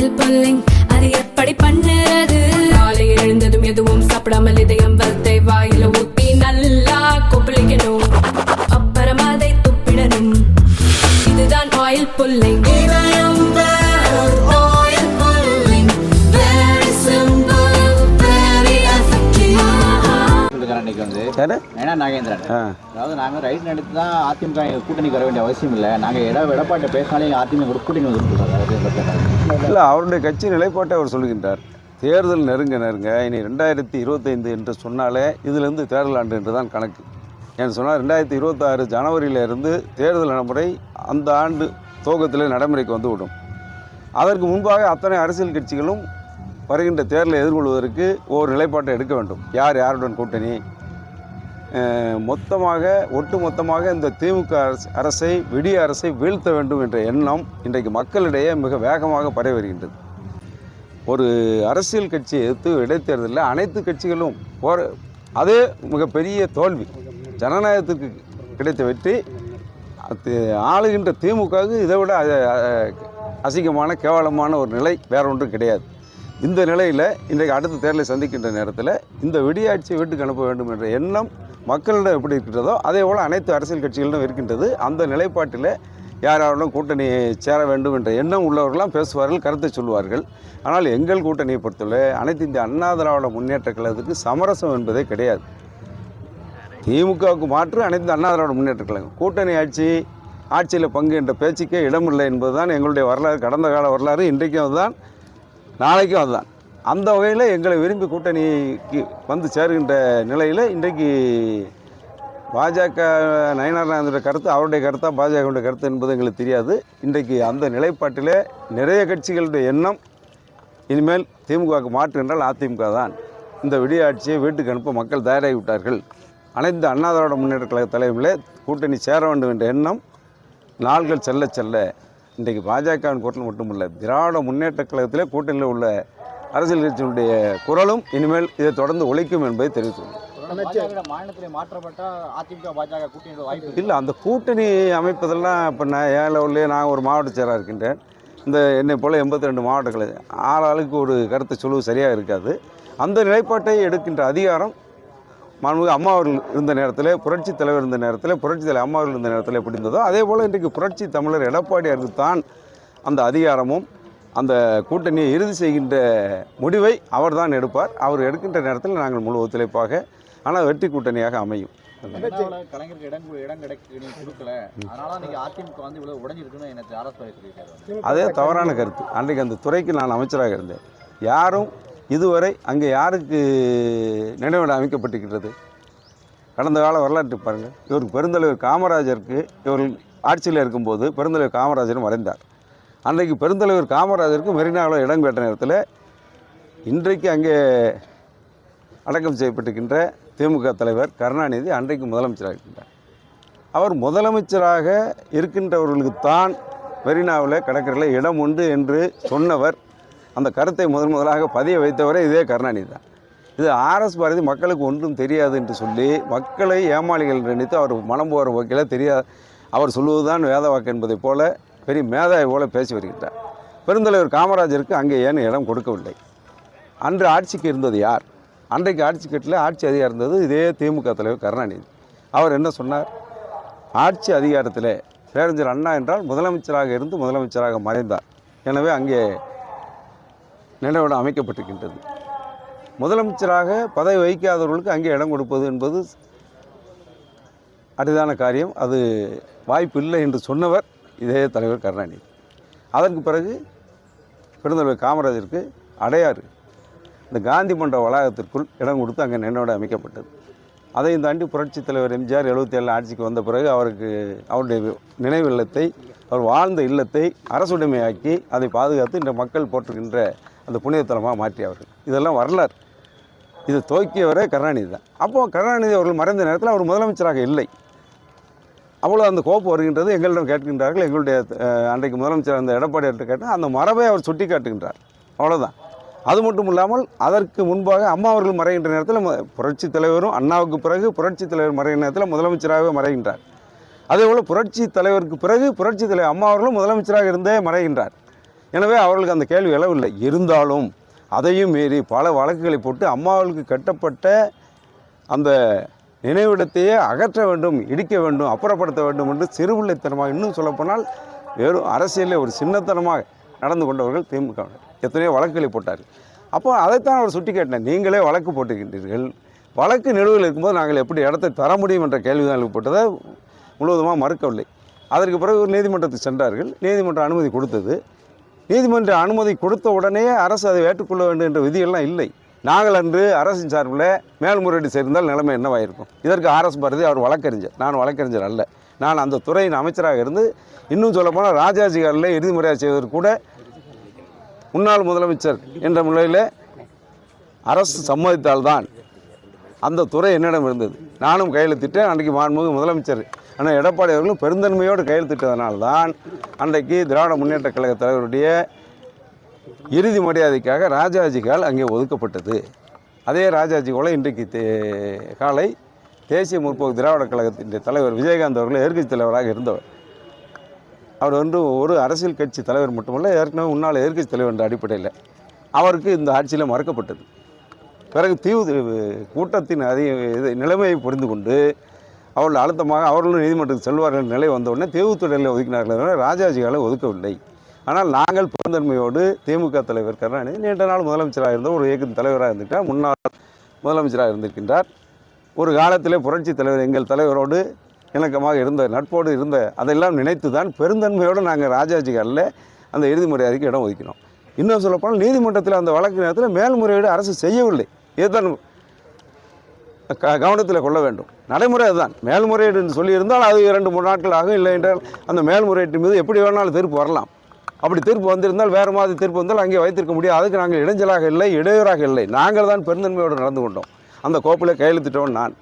Oil pulling அது எப்படி பண்ணுறது? காலையில் எழுந்ததும் எதுவும் சாப்பிடாமல் இதயம் வளத்தை வாயில ஊத்தி நல்லா கொப்பளிக்கணும். அப்புறம் அதை துப்பிடணும். இதுதான் ஆயில் புல்லிங் வந்து. ஏன்னா நாகேந்திரன். அதாவது நாங்கள் ரைட் தான் அதிமுக கூட்டணிக்கு வர வேண்டிய அவசியம் இல்லை. நாங்கள் எடப்பாட்டை பேசினாலே அதிமுக கூட கூட்டணி வந்துருக்காங்க இல்லை அவருடைய கட்சி நிலைப்பாட்டை அவர் சொல்லுகின்றார். தேர்தல் நெருங்க நெருங்க இனி ரெண்டாயிரத்தி இருபத்தைந்து என்று சொன்னாலே இதிலிருந்து தேர்தல் ஆண்டு என்று தான் கணக்கு. ஏன்னு சொன்னால் ரெண்டாயிரத்தி இருபத்தாறு ஜனவரியிலிருந்து தேர்தல் நடைமுறை அந்த ஆண்டு துவக்கத்திலே நடைமுறைக்கு வந்துவிடும். அதற்கு முன்பாக அத்தனை அரசியல் கட்சிகளும் வருகின்ற தேர்தலை எதிர்கொள்வதற்கு ஒரு நிலைப்பாட்டை எடுக்க வேண்டும். யார் யாருடன் கூட்டணி? மொத்தமாக ஒட்டு மொத்தமாக இந்த திமுக அரசு- அரசை விடிய அரசை வீழ்த்த வேண்டும் என்ற எண்ணம் இன்றைக்கு மக்களிடையே மிக வேகமாக பரவி வருகின்றது. ஒரு அரசியல் கட்சியை எதிர்த்து இடைத்தேர்தலில் அனைத்து கட்சிகளும் போற அதே மிகப்பெரிய தோல்வி. ஜனநாயகத்துக்கு கிடைத்த வெற்றி. அது ஆளுகின்ற திமுகவுக்கு இதை விட அசிங்கமான கேவலமான ஒரு நிலை வேற ஒன்றும் கிடையாது. இந்த நிலையில் இன்றைக்கு அடுத்த தேர்தலை சந்திக்கின்ற நேரத்தில் இந்த வெடியாட்சியை வீட்டுக்கு அனுப்ப வேண்டும் என்ற எண்ணம் மக்களிடம் எப்படி இருக்கின்றதோ அதே போல் அனைத்து அரசியல் கட்சிகளிடம் இருக்கின்றது. அந்த நிலைப்பாட்டில் யார் யாருடன் கூட்டணி சேர வேண்டும் என்ற எண்ணம் உள்ளவர்களாம் பேசுவார்கள் கருத்தை சொல்லுவார்கள். ஆனால் எங்கள் கூட்டணியை பொறுத்தவரை அனைத்து இந்திய அண்ணா திராவிட முன்னேற்ற கழகத்துக்கு சமரசம் என்பதே கிடையாது. திமுகவுக்கு மாற்று அனைத்து அண்ணா திராவிட முன்னேற்ற கழகம். கூட்டணி ஆட்சி ஆட்சியில் பங்கு என்ற பேச்சுக்கே இடமில்லை என்பதுதான் எங்களுடைய வரலாறு. கடந்த கால வரலாறு இன்றைக்கும் அதுதான் நாளைக்கும் அதுதான். அந்த வகையில் எங்களை விரும்பி கூட்டணிக்கு வந்து சேருகின்ற நிலையில் இன்றைக்கு பாஜக நயனார் கருத்து அவருடைய கருத்தா பாஜகவுடைய கருத்து என்பது எங்களுக்கு தெரியாது. இன்றைக்கு அந்த நிலைப்பாட்டிலே நிறைய கட்சிகளுடைய எண்ணம் இனிமேல் திமுகவுக்கு மாற்று என்றால் அதிமுக தான். இந்த விடிய ஆட்சியை வீட்டுக்கு அனுப்ப மக்கள் தயாராகி விட்டார்கள். அனைத்து அண்ணாதிராவிட முன்னேற்ற கழக தலைமையிலே கூட்டணி சேர வேண்டும் என்ற எண்ணம் நாள்கள் செல்ல செல்ல இன்றைக்கு பாஜகவின் கூட்டணி மட்டுமல்ல திராவிட முன்னேற்ற கழகத்திலே கூட்டணியில் உள்ள அரசியல் கட்சியினுடைய குரலும் இனிமேல் இதை தொடர்ந்து ஒழிக்கும் என்பதை தெரிவித்துள்ளது இல்லை அந்த கூட்டணி அமைப்பதெல்லாம் இப்போ நான் ஏன் லெவல்லே நான் ஒரு மாவட்ட செயலாக இருக்கின்றேன். இந்த என்னை போல் எண்பத்தி ரெண்டு மாவட்டங்கள் ஆள் ஆளுக்கு ஒரு கருத்தை சொல்லுவது சரியாக இருக்காது. அந்த நிலைப்பாட்டை எடுக்கின்ற அதிகாரம் மாண்புமிகு அம்மா அவர்கள் இருந்த நேரத்தில் புரட்சி தலைவர் இருந்த நேரத்தில் புரட்சி தலைவர் அம்மா அவர்கள் இருந்த நேரத்தில் எப்படி இருந்ததோ அதே போல் இன்றைக்கு புரட்சி தமிழர் எடப்பாடியாருக்கு தான் அந்த அதிகாரமும் அந்த கூட்டணியை இறுதி செய்கின்ற முடிவை அவர் தான் எடுப்பார். அவர் எடுக்கின்ற நேரத்தில் நாங்கள் முழு ஒத்துழைப்பாக ஆனால் வெற்றி கூட்டணியாக அமையும். கலைஞருக்கு இடம் இடம் கொடுக்கல அதிமுக வந்து இவ்வளவு உடஞ்சிருக்குன்னு எனக்கு அதே தவறான கருத்து. அன்றைக்கு அந்த துறைக்கு நான் அமைச்சராக இருந்தேன். யாரும் இதுவரை அங்கே யாருக்கு நினைவிடம் அமைக்கப்பட்டிருக்கிறது? கடந்த கால வரலாற்று பாருங்கள். இவருக்கு பெருந்தலைவர் காமராஜருக்கு இவர்கள் ஆட்சியில் இருக்கும்போது பெருந்தலைவர் காமராஜரும் மறைந்தார். அன்றைக்கு பெருந்தலைவர் காமராஜருக்கு மெரினாவில் இடம் பெற்ற நேரத்தில் இன்றைக்கு அங்கே அடக்கம் செய்யப்பட்டிருக்கின்ற திமுக தலைவர் கருணாநிதி அன்றைக்கு முதலமைச்சராக இருக்கின்றார். அவர் முதலமைச்சராக இருக்கின்றவர்களுக்கு தான் மெரினாவில் கடற்கரையில் இடம் உண்டு என்று சொன்னவர் அந்த கருத்தை முதன் முதலாக பதிய வைத்தவரே இதே கருணாநிதி தான். இது ஆர்எஸ் பாரதி மக்களுக்கு ஒன்றும் தெரியாது என்று சொல்லி மக்களை ஏமாளிகள் நினைத்து அவர் மனம் போகிற வகையில் தெரியாது அவர் சொல்லுவதுதான் வேத வாக்கு என்பதைப் போல பெரிய மேதாவி போல பேசி வருகின்றார். பெருந்தலைவர் காமராஜருக்கு அங்கே ஏன் இடம் கொடுக்கவில்லை? அன்று ஆட்சிக்கு இருந்தது யார்? அன்றைக்கு ஆட்சி கட்டில் ஆட்சி அதிகாரம் இருந்தது இதே திமுக தலைவர் கருணாநிதி. அவர் என்ன சொன்னார்? ஆட்சி அதிகாரத்தில் பேரஞ்சர் அண்ணா என்றால் முதலமைச்சராக இருந்து முதலமைச்சராக மறைந்தார். எனவே அங்கே நிலவிடம் அமைக்கப்பட்டிருக்கின்றது. முதலமைச்சராக பதவி வகிக்காதவர்களுக்கு அங்கே இடம் கொடுப்பது என்பது அரிதான காரியம். அது வாய்ப்பு இல்லை என்று சொன்னவர் இதே தலைவர் கருணாநிதி. அதற்கு பிறகு பெருந்தலைவர் காமராஜருக்கு அடையாறு. இந்த காந்தி மன்ற வளாகத்திற்குள் இடம் கொடுத்து அங்கே நினைவிடம் அமைக்கப்பட்டது. அதையும் தாண்டி புரட்சித் தலைவர் எம்ஜிஆர் எழுபத்தி ஏழு ஆட்சிக்கு வந்த பிறகு அவருக்கு அவருடைய நினைவு இல்லத்தை அவர் வாழ்ந்த இல்லத்தை அரசுடைமையாக்கி அதை பாதுகாத்து இந்த மக்கள் போற்றுகின்ற அந்த புனிதத்தலமாக மாற்றியவர்கள் இதெல்லாம் வரலாறு. இதை துவக்கியவரே கருணாநிதி தான். அப்போது கருணாநிதி அவர்கள் மறைந்த நேரத்தில் அவர் முதலமைச்சராக இல்லை. அவ்வளோ அந்த கோப்பு வருகின்றது எங்களிடம் கேட்கின்றார்கள். எங்களுடைய அன்றைக்கு முதலமைச்சர் அந்த எடப்பாடியார்கிட்ட கேட்டால் அந்த மரபை அவர் சுட்டி காட்டுகின்றார். அவ்வளோதான் அது மட்டும் இல்லாமல் அதற்கு முன்பாக அம்மா அவர்கள் மறைகின்ற நேரத்தில் புரட்சி தலைவரும் அண்ணாவுக்கு பிறகு புரட்சி தலைவர் மறைகிற நேரத்தில் முதலமைச்சராகவே மறைகின்றார். அதேபோல் புரட்சி தலைவருக்கு பிறகு புரட்சி தலைவர் அம்மா அவர்களும் முதலமைச்சராக இருந்தே மறைகின்றார். எனவே அவர்களுக்கு அந்த கேள்வி எழவில்லை. இருந்தாலும் அதையும் மீறி பல வழக்குகளை போட்டு அம்மாவுக்கு கட்டப்பட்ட அந்த நினைவிடத்தையே அகற்ற வேண்டும் இடிக்க வேண்டும் அப்புறப்படுத்த வேண்டும் என்று சிறுபிள்ளைத்தனமாக இன்னும் சொல்லப்போனால் வெறும் அரசியலில் ஒரு சின்னத்தனமாக நடந்து கொண்டவர்கள் திமுக எத்தனையோ வழக்குகளை போட்டார் அப்போ அதைத்தான் அவர் சுட்டி கேட்டேன் நீங்களே வழக்கு போட்டுக்கின்றீர்கள் வழக்கு நிலுவையில் இருக்கும்போது நாங்கள் எப்படி இடத்தை தர முடியும் என்ற கேள்விதான் எழுப்பப்பட்டதை முழுவதுமாக மறுக்கவில்லை. அதற்கு பிறகு ஒரு நீதிமன்றத்துக்கு சென்றார்கள். நீதிமன்றம் அனுமதி கொடுத்தது. நீதிமன்ற அனுமதி கொடுத்த உடனே அரசு அதை ஏற்றுக்கொள்ள வேண்டும் என்ற விதியெல்லாம் இல்லை. நாங்கள் அன்று அரசின் சார்பில் மேல்முறையீடு செய்திருந்தால் நிலைமை என்னவாயிருக்கும்? இதற்கு ஆர்எஸ் பாரதி அவர் வழக்கறிஞர். நான் வழக்கறிஞர் அல்ல. நான் அந்த துறையின் அமைச்சராக இருந்து இன்னும் சொல்லப்போனால் ராஜாஜி காலில் இறுதி முறையாக செய்வதற்கு கூட முன்னாள் முதலமைச்சர் என்ற முறையில் அரசு சம்மதித்தால்தான் அந்த துறை என்னிடம் இருந்தது. நானும் கையெழுத்திட்டேன். அன்றைக்கு மாண்புமிகு முதலமைச்சர் ஆனால் எடப்பாடி அவர்களும் பெருந்தன்மையோடு கையெழுத்திட்டதனால்தான் தான் அன்றைக்கு திராவிட முன்னேற்ற கழக தலைவருடைய இறுதி மரியாதைக்காக ராஜாஜி கால் அங்கே ஒதுக்கப்பட்டது. அதே ராஜாஜி கோலை இன்றைக்கு தே காலை தேசிய முற்போக்கு திராவிட கழகத்தின் தலைவர் விஜயகாந்த் அவர்கள் எதிர்கட்சி தலைவராக இருந்தவர். அவர் வந்து ஒரு அரசியல் கட்சி தலைவர் மட்டுமல்ல ஏற்கனவே முன்னாள் எதிர்கட்சி தலைவர் என்ற அடிப்படையில் அவருக்கு இந்த ஆட்சியில் மறுக்கப்பட்டது. பிறகு தீவு கூட்டத்தின் அதிக இது நிலைமையை புரிந்து கொண்டு அவர்கள் அழுத்தமாக அவர்களும் நீதிமன்றத்துக்கு செல்வார்கள் நிலை வந்தவுடனே தேவுத்துறையில் ஒதுக்கினார்கள் ராஜாஜி ராஜாஜிகளை ஒதுக்கவில்லை. ஆனால் நாங்கள் பெருந்தன்மையோடு திமுக தலைவர் கருணாநிதி நீண்ட நாள் முதலமைச்சராக இருந்த ஒரு இயக்கத்தின் தலைவராக இருந்திருக்கார் முன்னாள் முதலமைச்சராக இருந்திருக்கின்றார். ஒரு காலத்திலே புரட்சி தலைவர் எங்கள் தலைவரோடு இணக்கமாக இருந்த நட்போடு இருந்த அதெல்லாம் நினைத்து தான் பெருந்தன்மையோடு நாங்கள் ராஜாஜி காலில் அந்த இறுதி மரியாதைக்கு இடம் ஒதுக்கினோம். இன்னும் சொல்லப்போனால் நீதிமன்றத்தில் அந்த வழக்கு நேரத்தில் மேல்முறையீடு அரசு செய்யவில்லை. இதுதான் க கவனத்தில் கொள்ள வேண்டும். நடைமுறை அதுதான். மேல்முறையீடு என்று சொல்லியிருந்தால் அது இரண்டு மூணு நாட்கள் ஆகும். இல்லை என்றால் அந்த மேல்முறையீட்டு மீது எப்படி வேணாலும் தீர்ப்பு வரலாம். அப்படி தீர்ப்பு வந்திருந்தால் வேறு மாதிரி தீர்ப்பு வந்தால் அங்கே வைத்திருக்க முடியும் அதுக்கு நாங்கள் இடைஞ்சலாக இல்லை இடையூறாக இல்லை. நாங்கள் தான் பெருந்தன்மையோடு நடந்து கொண்டோம். அந்த கோப்பில் கையெழுத்திட்டோம் நான்.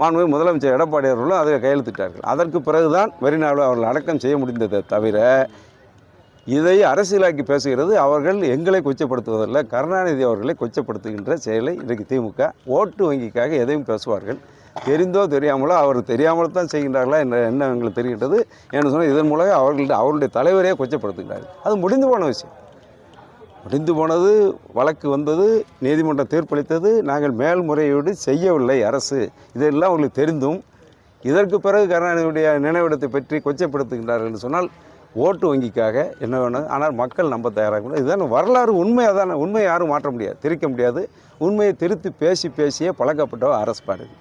மாண்புமிகு முதலமைச்சர் எடப்பாடி அவர்களும் அதை கையெழுத்திட்டார்கள். அதற்கு பிறகுதான் மெரினாவில் அவர்கள் அடக்கம் செய்ய முடிந்ததை தவிர இதை அரசியலாக்கி பேசுகிறது அவர்கள் எங்களை கொச்சப்படுத்துவதல்ல. கருணாநிதி அவர்களை கொச்சப்படுத்துகின்ற செயலை இன்றைக்கு திமுக ஓட்டு வங்கிக்காக எதையும் பேசுவார்கள். தெரிந்தோ தெரியாமலோ அவர் தெரியாமல் தான் செய்கின்றார்களா என்ற என்ன எங்களுக்கு தெரிகின்றது. என்று சொன்னால் இதன் மூலம் அவர்கள்ட்ட அவருடைய தலைவரே கொச்சப்படுத்துகிறார்கள் அது முடிந்து போன விஷயம். முடிந்து போனது வழக்கு வந்தது நீதிமன்றம் தீர்ப்பளித்தது நாங்கள் மேல்முறையீடு செய்யவில்லை அரசு. இதெல்லாம் அவங்களுக்கு தெரிந்தும் இதற்கு பிறகு கருணாநிதியுடைய நினைவிடத்தை பற்றி கொச்சப்படுத்துகின்றார்கள் என்று சொன்னால் ஓட்டு வங்கிக்காக என்ன வேணும்? ஆனால் மக்கள் நம்ப தயாராக கூட இதுதான் வரலாறு உண்மையாக அதான உண்மையை யாரும் மாற்ற முடியாது திரிக்க முடியாது. உண்மையை திருத்தி பேசி பேசியே பழக்கப்பட்ட அரசு பாடுது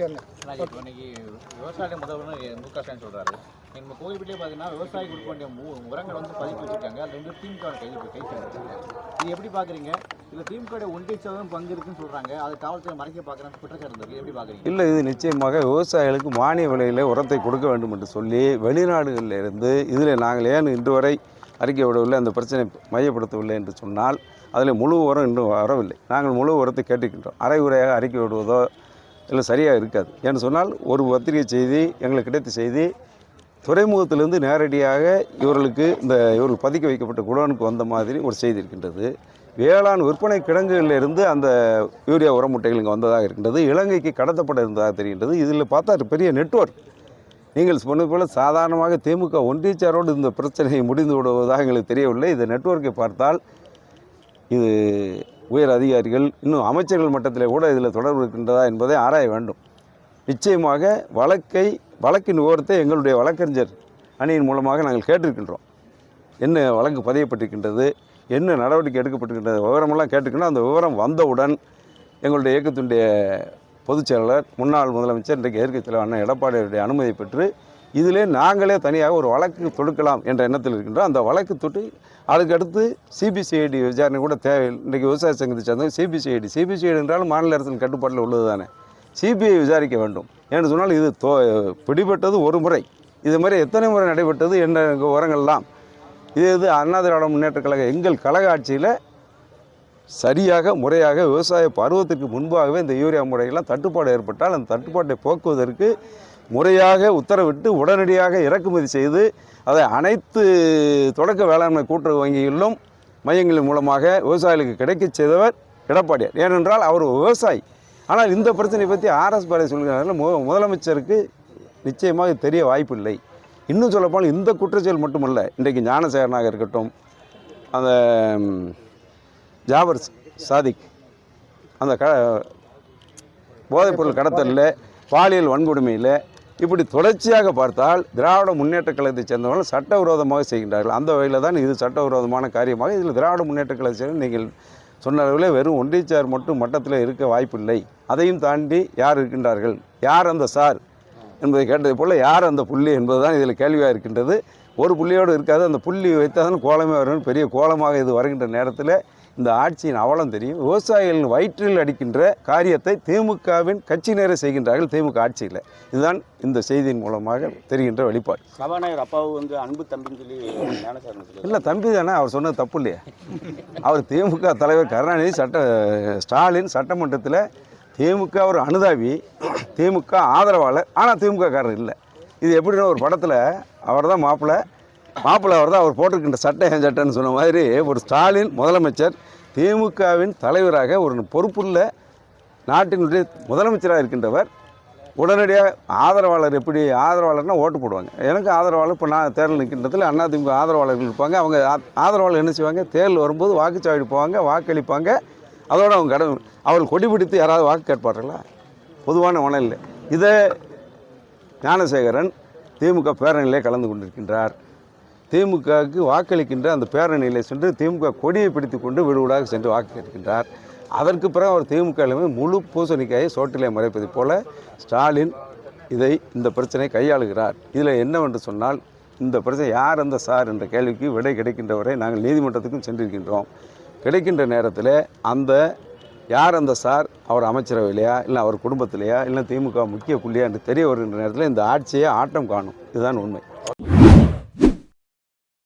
ஆனால் இப்போ இன்னைக்கு விவசாய முதல்வர் மு க ஸ்டாலின் சொல்கிறாரு எங்கள் கோயில்பட்டியே பார்த்தீங்கன்னா விவசாயி கொடுக்க வேண்டிய உரங்கள் வந்து பதிப்பு வச்சிருக்காங்க. அது வந்து திமுக கை கை இது எப்படி பார்க்குறீங்க இல்லை திமுக ஒன்றிய சதவீதம் பங்கு இருக்குன்னு சொல்கிறாங்க அது காவல்துறை மறைக்க பார்க்குறாங்க குற்றச்சாட்டு இருக்கு. எப்படி பார்க்குறீங்க இல்லை இது நிச்சயமாக விவசாயிகளுக்கு மானிய விலையில் உரத்தை கொடுக்க வேண்டும் என்று சொல்லி வெளிநாடுகளில் இருந்து இதில் நாங்கள் ஏன் இன்று வரை அறிக்கை விடவில்லை அந்த பிரச்சனை மையப்படுத்தவில்லை என்று சொன்னால் அதில் முழு உரம் இன்னும் வரவில்லை. நாங்கள் முழு உரத்தை கேட்டுக்கின்றோம். அரை உரையாக அறிக்கை விடுவதோ இல்லை சரியாக இருக்காது. ஏன்னு சொன்னால் ஒரு பத்திரிகை செய்தி எங்களுக்கு கிடைத்த செய்தி துறைமுகத்திலிருந்து நேரடியாக இவர்களுக்கு இந்த இவர்கள் பதுக்கி வைக்கப்பட்ட குடோனுக்கு வந்த மாதிரி ஒரு செய்தி இருக்கின்றது. வேளாண் விற்பனை கிடங்குகளில் இருந்து அந்த யூரியா உர முட்டைகள் இங்கே வந்ததாக இருக்கின்றது. இலங்கைக்கு கடத்தப்பட இருந்ததாக தெரிகின்றது. இதில் பார்த்தா ஒரு பெரிய நெட்வொர்க். நீங்கள் சொன்னது போல சாதாரணமாக திமுக ஒன்றியச்சாரோடு இந்த பிரச்சனையை முடிந்து விடுவதாக எங்களுக்கு தெரியவில்லை. இந்த நெட்வொர்க்கை பார்த்தால் இது உயர் அதிகாரிகள் இன்னும் அமைச்சர்கள் மட்டத்தில் கூட இதில் தொடர்பு இருக்கின்றதா என்பதை ஆராய வேண்டும். நிச்சயமாக வழக்கை வழக்கின் விவரத்தை எங்களுடைய வழக்கறிஞர் அணியின் மூலமாக நாங்கள் கேட்டிருக்கின்றோம். என்ன வழக்கு பதியப்பட்டிருக்கின்றது என்ன நடவடிக்கை எடுக்கப்பட்டிருக்கின்றது விவரமெல்லாம் கேட்டிருக்கின்றோம். அந்த விவரம் வந்தவுடன் எங்களுடைய இயக்கத்தினுடைய பொதுச் செயலாளர் முன்னாள் முதலமைச்சர் இன்றைக்கு ஏற்கத்தில் தலைவர் அண்ணன் எடப்பாடியுடைய அனுமதி பெற்று இதிலே நாங்களே தனியாக ஒரு வழக்கு தொடுக்கலாம் என்ற எண்ணத்தில் இருக்கின்றோம். அந்த வழக்கு தொட்டு அதுக்கடுத்து சிபிசிஐடி விசாரணை கூட தேவை. இன்றைக்கு விவசாய சங்கத்தை சேர்ந்தவங்க சிபிசிஐடி சிபிசிஐடி என்றாலும் மாநில அரசின் கட்டுப்பாட்டில் உள்ளது தானே சிபிஐ விசாரிக்க வேண்டும். என்று சொன்னால் இது தோ பிடிபட்டது ஒரு முறை. இது மாதிரி எத்தனை முறை நடைபெற்றது என்ற உரங்கள்லாம் இது இது அண்ணா திராவிட முன்னேற்ற கழக எங்கள் கழக ஆட்சியில் சரியாக முறையாக விவசாய பருவத்திற்கு முன்பாகவே இந்த யூரியா முறையெல்லாம் தட்டுப்பாடு ஏற்பட்டால் அந்த தட்டுப்பாட்டை போக்குவதற்கு முறையாக உத்தரவிட்டு உடனடியாக இறக்குமதி செய்து அதை அனைத்து தொடக்க வேளாண்மை கூட்டுறவு வங்கிகளிலும் மையங்களின் மூலமாக விவசாயிகளுக்கு கிடைக்கச் செய்தவர் எடப்பாடியார். ஏனென்றால் அவர் விவசாயி. ஆனால் இந்த பிரச்சனை பற்றி ஆர்எஸ் பாரதி சொல்கிறார்கள் மு முதலமைச்சருக்கு நிச்சயமாக தெரிய வாய்ப்பில்லை. இன்னும் சொல்லப்போனால் இந்த குற்றச்செயல் மட்டுமல்ல இன்றைக்கு ஞானசேகரனாக இருக்கட்டும் அந்த ம், ஜாபர் சாதிக் அந்த க போதைப்பொருள் கடத்தலில் பாலியல் வன்கொடுமையில் இப்படி தொடர்ச்சியாக பார்த்தால் திராவிட முன்னேற்ற கழகத்தை சேர்ந்தவர்கள் சட்டவிரோதமாக செய்கின்றார்கள். அந்த வகையில் தான் இது சட்டவிரோதமான காரியமாக இதில் திராவிட முன்னேற்ற கழகத்தை சேர்ந்த நீங்கள் சொன்ன அளவில் வெறும் ஒன்றியச்சார் மட்டும் மட்டத்தில் இருக்க வாய்ப்பில்லை. அதையும் தாண்டி யார் இருக்கின்றார்கள்? யார் அந்த சார்? என்பதை கேட்டது போல் யார் அந்த புள்ளி என்பதுதான் இதில் கேள்வியாக இருக்கின்றது. ஒரு புள்ளியோடு இருக்காது. அந்த புள்ளி வைத்தால் தான் கோலமே வரும் பெரிய கோலமாக இது வருகின்ற நேரத்தில் இந்த ஆட்சியின் அவலம் தெரியும். விவசாயிகளின் வயிற்றில் அடிக்கின்ற காரியத்தை திமுகவின் கட்சியினரே செய்கின்றார்கள். திமுக ஆட்சியில் இதுதான் இந்த செய்தியின் மூலமாக தெரிகின்ற வெளிப்பாடு. சபாநாயகர் அப்பாவு வந்து அன்பு தம்பின்னு சொல்லி இல்லை தம்பி தானே. அவர் சொன்னது தப்பு இல்லையா. அவர் திமுக தலைவர் கருணாநிதி சட்ட ஸ்டாலின் சட்டமன்றத்தில் திமுக ஒரு அனுதாபி திமுக ஆதரவாளர் ஆனால் திமுக காரர் இல்லை. இது எப்படின்னா ஒரு படத்தில் அவர் தான் மாப்பிள்ளை மாப்பிள்ளை அவர் தான் அவர் போட்டிருக்கின்ற சட்டை என் சட்டைன்னு சொன்ன மாதிரி ஒரு ஸ்டாலின் முதலமைச்சர் திமுகவின் தலைவராக ஒரு பொறுப்புள்ள நாட்டினுடைய முதலமைச்சராக இருக்கின்றவர். உடனடியாக ஆதரவாளர் எப்படி ஆதரவாளர்னால் ஓட்டு போடுவாங்க. எனக்கு ஆதரவாளர் இப்போ நான் தேர்தல் நிற்கின்றதுல அதிமுக ஆதரவாளர்கள் இருப்பாங்க. அவங்க ஆ- ஆதரவாளர் என்ன செய்வாங்க? தேர்தல் வரும்போது வாக்குச்சாவடி போவாங்க வாக்களிப்பாங்க. அதோடு அவங்க கடமை அவர்கள் கொடி பிடித்து யாராவது வாக்கு கேட்பார்களா? பொதுவான மனம் இல்லை இதை ஞானசேகரன் திமுக பேரணியிலே கலந்து கொண்டிருக்கின்றார். திமுகவுக்கு வாக்களிக்கின்ற அந்த பேரணியிலே சென்று திமுக கொடியை பிடித்து கொண்டு வீடுவீடாக சென்று வாக்கு கேட்கின்றார். அதற்கு பிறகு அவர் திமுகவிலுமே முழு பூசணிக்காயை சோட்டிலே மறைப்பது போல ஸ்டாலின் இதை இந்த பிரச்சனை கையாளுகிறார். இதில் என்னவென்று சொன்னால் இந்த பிரச்சனை யார் அந்த சார் என்ற கேள்விக்கு விடை கிடைக்கின்ற வரை நாங்கள் நீதிமன்றத்துக்கும் சென்றிருக்கின்றோம். கிடைக்கின்ற நேரத்தில் அந்த யார் அந்த சார்? அவர் அமைச்சரவையிலையா? இல்லை அவர் குடும்பத்திலையா? இல்லை திமுக முக்கிய புள்ளியா என்று தெரிய வருகின்ற நேரத்தில் இந்த ஆட்சியை ஆட்டம் காணும். இதுதான் உண்மை.